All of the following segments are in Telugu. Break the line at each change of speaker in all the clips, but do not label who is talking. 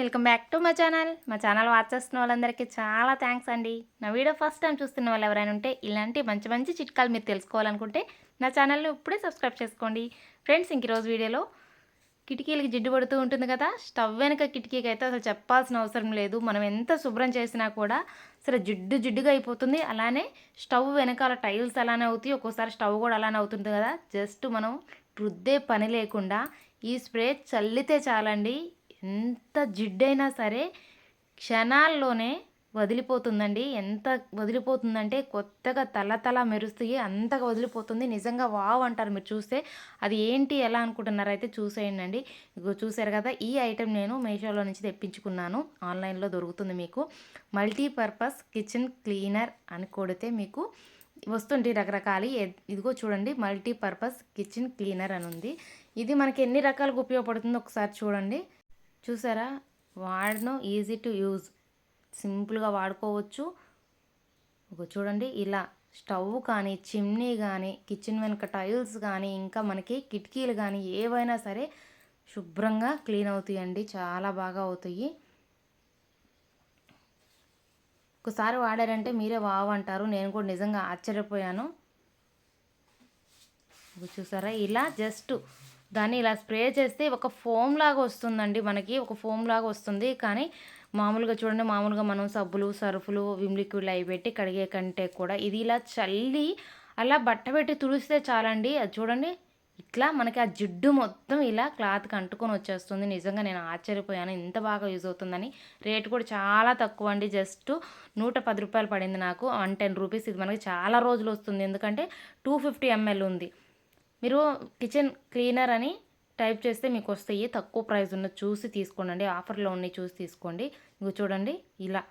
వెల్కమ్ బ్యాక్ టు మా ఛానల్. మా ఛానల్ వాచ్ చేస్తున్న వాళ్ళందరికీ చాలా థ్యాంక్స్ అండి. నా వీడియో ఫస్ట్ టైం చూస్తున్న వాళ్ళు ఎవరైనా ఉంటే ఇలాంటి మంచి మంచి చిట్కాలు మీరు తెలుసుకోవాలనుకుంటే నా ఛానల్ని ఇప్పుడే సబ్స్క్రైబ్ చేసుకోండి. ఫ్రెండ్స్ ఇంక రోజు వీడియోలో కిటికీలకి జిడ్డు పడుతూ ఉంటుంది కదా స్టవ్ వెనక కిటికీకి అయితే అసలు చెప్పాల్సిన అవసరం లేదు. మనం ఎంత శుభ్రం చేసినా కూడా సరే జిడ్డు జిడ్డుగా అయిపోతుంది. అలానే స్టవ్ వెనకాల టైల్స్ అలానే అవుతాయి. ఒక్కోసారి స్టవ్ కూడా అలానే అవుతుంది కదా. జస్ట్ మనం రుద్దే పని లేకుండా ఈ స్ప్రే చల్లితే చాలండి. ఎంత జిడ్డైనా సరే క్షణాల్లోనే వదిలిపోతుందండి. ఎంత వదిలిపోతుందంటే కొత్తగా తల తల మెరుస్తాయి అంతగా వదిలిపోతుంది. నిజంగా వావ్ అంటారు మీరు చూస్తే. అది ఏంటి ఎలా అనుకుంటున్నారు అయితే చూసేయండి అండి. ఇగో చూసారు కదా ఈ ఐటెం నేను మీషోలో నుంచి తెప్పించుకున్నాను. ఆన్లైన్లో దొరుకుతుంది మీకు. మల్టీపర్పస్ కిచెన్ క్లీనర్ అని కొడితే మీకు వస్తుంటాయి రకరకాల. ఇదిగో చూడండి మల్టీపర్పస్ కిచెన్ క్లీనర్ అని ఉంది. ఇది మనకి ఎన్ని రకాలుగా ఉపయోగపడుతుందో ఒకసారి చూడండి. చూసారా? వాడను ఈజీ టు యూజ్ సింపుల్గా వాడుకోవచ్చు. ఒక చూడండి ఇలా స్టవ్ కానీ చిమ్నీ కానీ కిచెన్ వెనుక టైల్స్ కానీ ఇంకా మనకి కిటికీలు కానీ ఏవైనా సరే శుభ్రంగా క్లీన్ అవుతాయండి. చాలా బాగా అవుతాయి. ఒకసారి వాడారంటే మీరే వావ్ అంటారు. నేను కూడా నిజంగా ఆశ్చర్యపోయాను. చూసారా? ఇలా జస్ట్ దాన్ని ఇలా స్ప్రే చేస్తే ఒక ఫోమ్ లాగా వస్తుందండి మనకి ఒక ఫోమ్ లాగా వస్తుంది. కానీ మామూలుగా చూడండి మామూలుగా మనం సబ్బులు సర్ఫులు విమ్ లిక్విడ్లు అవి పెట్టి కడిగే కంటే కూడా ఇది ఇలా చల్లి అలా బట్ట పెట్టి తుడిస్తే చాలండి. అది చూడండి ఇట్లా మనకి ఆ జిడ్డు మొత్తం ఇలా క్లాత్కి అంటుకొని వచ్చేస్తుంది. నిజంగా నేను ఆశ్చర్యపోయాను ఇంత బాగా యూజ్ అవుతుందని. రేట్ కూడా చాలా తక్కువ అండి. జస్ట్ నూట పది రూపాయలు పడింది నాకు. One ten rupees. ఇది మనకి చాలా రోజులు వస్తుంది. ఎందుకంటే టూ ఫిఫ్టీ ఎంఎల్ ఉంది. మీరు కిచెన్ క్లీనర్ అని టైప్ చేస్తే మీకు వస్తాయి తక్కువ ప్రైస్ ఉన్న చూసి తీసుకోండి. ఆఫర్లో ఉన్నాయి చూసి తీసుకోండి. ఇగో చూడండి ఇలా.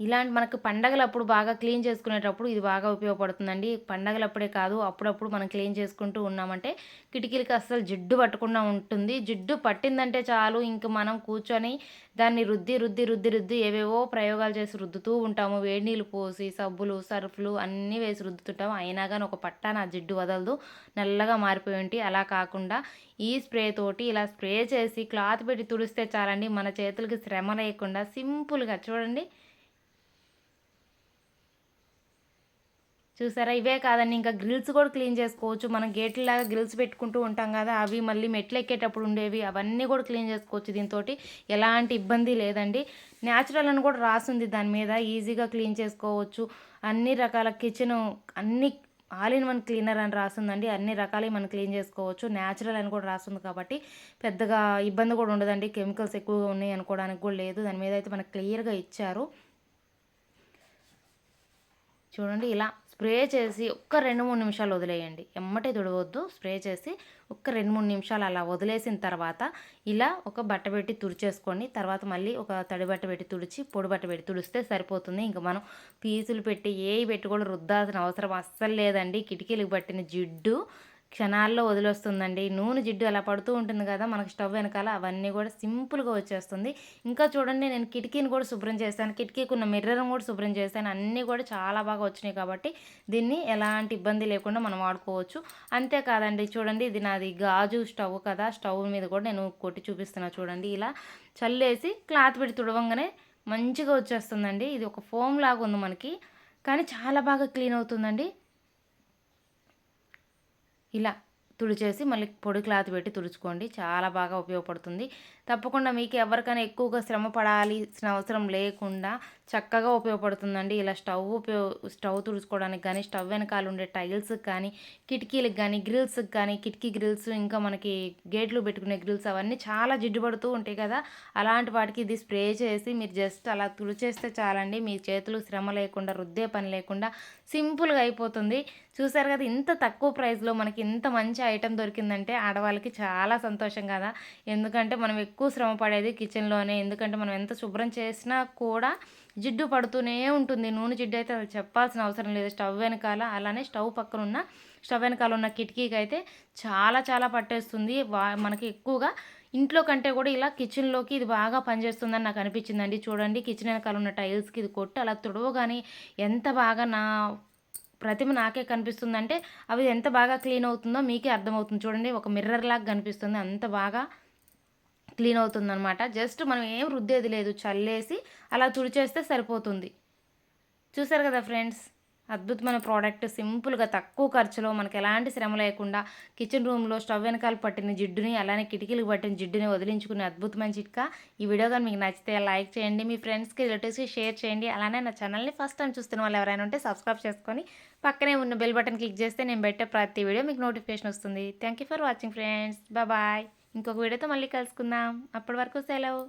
ఇలాంటి మనకు పండగలప్పుడు బాగా క్లీన్ చేసుకునేటప్పుడు ఇది బాగా ఉపయోగపడుతుందండి. పండగలప్పుడే కాదు అప్పుడప్పుడు మనం క్లీన్ చేసుకుంటూ ఉన్నామంటే కిటికీలకి అస్సలు జిడ్డు పట్టకుండా ఉంటుంది. జిడ్డు పట్టిందంటే చాలు ఇంక మనం కూర్చొని దాన్ని రుద్ది రుద్ది రుద్ది రుద్ది ఏవేవో ప్రయోగాలు చేసి రుద్దుతూ ఉంటాము. వేడి నీళ్ళు పోసి సబ్బులు సర్ఫ్లు అన్నీ వేసి రుద్దుతుంటాము. అయినా కానీ ఒక పట్టా నా జిడ్డు వదలదు. నల్లగా మారిపోయి ఉంటే అలా కాకుండా ఈ స్ప్రే తోటి ఇలా స్ప్రే చేసి క్లాత్ పెట్టి తుడిస్తే చాలండి. మన చేతులకి శ్రమ లేకుండా సింపుల్గా చూడండి. చూసారా? ఇవే కాదండి. ఇంకా గ్రిల్స్ కూడా క్లీన్ చేసుకోవచ్చు. మనం గేట్లలాగా గ్రిల్స్ పెట్టుకుంటూ ఉంటాం కదా అవి మళ్ళీ మెట్లు ఎక్కేటప్పుడు ఉండేవి అవన్నీ కూడా క్లీన్ చేసుకోవచ్చు దీంతో ఎలాంటి ఇబ్బంది లేదండి. న్యాచురల్ అని కూడా రాసింది దాని మీద. ఈజీగా క్లీన్ చేసుకోవచ్చు. అన్ని రకాల కిచెన్ అన్ని ఆల్ ఇన్ వన్ క్లీనర్ అని రాస్తుందండి అన్ని రకాలు మనం క్లీన్ చేసుకోవచ్చు. న్యాచురల్ అని కూడా రాస్తుంది కాబట్టి పెద్దగా ఇబ్బంది కూడా ఉండదండి. కెమికల్స్ ఎక్కువగా ఉన్నాయి అనుకోవడానికి కూడా లేదు. దాని మీద అయితే మనకు క్లియర్గా ఇచ్చారు. చూడండి ఇలా. స్ప్రే చేసి ఒక్క రెండు మూడు నిమిషాలు వదిలేయండి. ఎమ్మటే తుడవద్దు. స్ప్రే చేసి ఒక్క రెండు మూడు నిమిషాలు అలా వదిలేసిన తర్వాత ఇలా ఒక బట్ట పెట్టి తుడిచేసుకోండి. తర్వాత మళ్ళీ ఒక తడి బట్ట పెట్టి తుడిచి పొడి బట్ట పెట్టి తుడిస్తే సరిపోతుంది. ఇంకా మనం పీసులు పెట్టి ఏవి పెట్టి కూడా రుద్దాల్సిన అవసరం అస్సలు లేదండి. కిటికీలకు పట్టిన జిడ్డు క్షణాల్లో వదిలేస్తుందండి. నూనె జిడ్డు అలా పడుతూ ఉంటుంది కదా మనకు స్టవ్ వెనకాల అవన్నీ కూడా సింపుల్గా వచ్చేస్తుంది. ఇంకా చూడండి నేను కిటికీని కూడా శుభ్రం చేశాను. కిటికీకి ఉన్న మిర్రర్ని కూడా శుభ్రం చేశాను. అన్నీ కూడా చాలా బాగా వచ్చినాయి కాబట్టి దీన్ని ఎలాంటి ఇబ్బంది లేకుండా మనం వాడుకోవచ్చు. అంతేకాదండి చూడండి ఇది నాది గాజు స్టవ్ కదా స్టవ్ మీద కూడా నేను కొట్టి చూపిస్తున్నా చూడండి. ఇలా చల్లేసి క్లాత్ పెట్టి తుడవంగానే మంచిగా వచ్చేస్తుందండి. ఇది ఒక ఫోమ్ లాగా ఉంది మనకి. కానీ చాలా బాగా క్లీన్ అవుతుందండి. ఇలా తుడిచేసి మళ్ళీ పొడి క్లాత్ పెట్టి తుడుచుకోండి. చాలా బాగా ఉపయోగపడుతుంది. తప్పకుండా మీకు ఎవరికైనా ఎక్కువగా శ్రమ పడాల్సిన అవసరం లేకుండా చక్కగా ఉపయోగపడుతుందండి. ఇలా స్టవ్ ఉపయోగ స్టవ్ తుడుచుకోవడానికి కానీ స్టవ్ వెనకాల ఉండే టైల్స్కి కానీ కిటికీలకు కానీ గ్రిల్స్కి కానీ కిటికీ గ్రిల్స్ ఇంకా మనకి గేట్లు పెట్టుకునే గ్రిల్స్ అవన్నీ చాలా జిడ్డు పడుతూ ఉంటాయి కదా. అలాంటి వాటికి ఇది స్ప్రే చేసి మీరు జస్ట్ అలా తుడిచేస్తే చాలండి. మీ చేతులు శ్రమ లేకుండా రుద్దే పని లేకుండా సింపుల్గా అయిపోతుంది. చూసారు కదా ఇంత తక్కువ ప్రైస్లో మనకి ఇంత మంచి ఐటెం దొరికిందంటే ఆడవాళ్ళకి చాలా సంతోషం కదా. ఎందుకంటే మనం ఎక్కువ శ్రమ పడేది కిచెన్లోనే ఎందుకంటే మనం ఎంత శుభ్రం చేసినా కూడా జిడ్డు పడుతూనే ఉంటుంది. నూనె జిడ్డు అయితే అది చెప్పాల్సిన అవసరం లేదు. స్టవ్ వెనకాల అలానే స్టవ్ పక్కన ఉన్న స్టవ్ వెనకాల ఉన్న కిటికీకి అయితే చాలా చాలా పట్టేస్తుంది. వా మనకి ఎక్కువగా ఇంట్లో కంటే కూడా ఇలా కిచెన్లోకి ఇది బాగా పనిచేస్తుందని నాకు అనిపించిందండి. చూడండి కిచెన్ వెనకాల ఉన్న టైల్స్కి ఇది కొట్టి అలా తుడవగానే ఎంత బాగా నా ప్రతిమ నాకే కనిపిస్తుందంటే అవి ఎంత బాగా క్లీన్ అవుతుందో మీకే అర్థమవుతుంది. చూడండి ఒక మిర్రర్ లాగా కనిపిస్తుంది. అంత బాగా క్లీన్ అవుతుందనమాట జస్ట్ మనం ఏం రుద్దేది లేదు. చల్లేసి అలా తుడిచేస్తే సరిపోతుంది. చూసారు కదా ఫ్రెండ్స్ అద్భుతమైన ప్రోడక్ట్ సింపుల్గా తక్కువ ఖర్చులో మనకు ఎలాంటి శ్రమ లేకుండా కిచెన్ రూమ్లో స్టవ్ వెనకాల పట్టిన జిడ్డుని అలానే కిటికీలు పట్టిన జిడ్డుని వదిలించుకునే అద్భుతమైన చిట్కా. ఈ వీడియో కానీ మీకు నచ్చితే లైక్ చేయండి. మీ ఫ్రెండ్స్కి రిలేటివ్స్కి షేర్ చేయండి. అలానే నా ఛానల్ని ఫస్ట్ టైం చూస్తున్న వాళ్ళు ఎవరైనా ఉంటే సబ్స్క్రైబ్ చేసుకొని పక్కనే ఉన్న బెల్ బటన్ క్లిక్ చేస్తే నేను పెట్టే ప్రతి వీడియో మీకు నోటిఫికేషన్ వస్తుంది. Thank you for watching friends bye ఇంకొక వీడియోతో మళ్ళీ కలుసుకుందాం. అప్పటి వరకు సెలవు.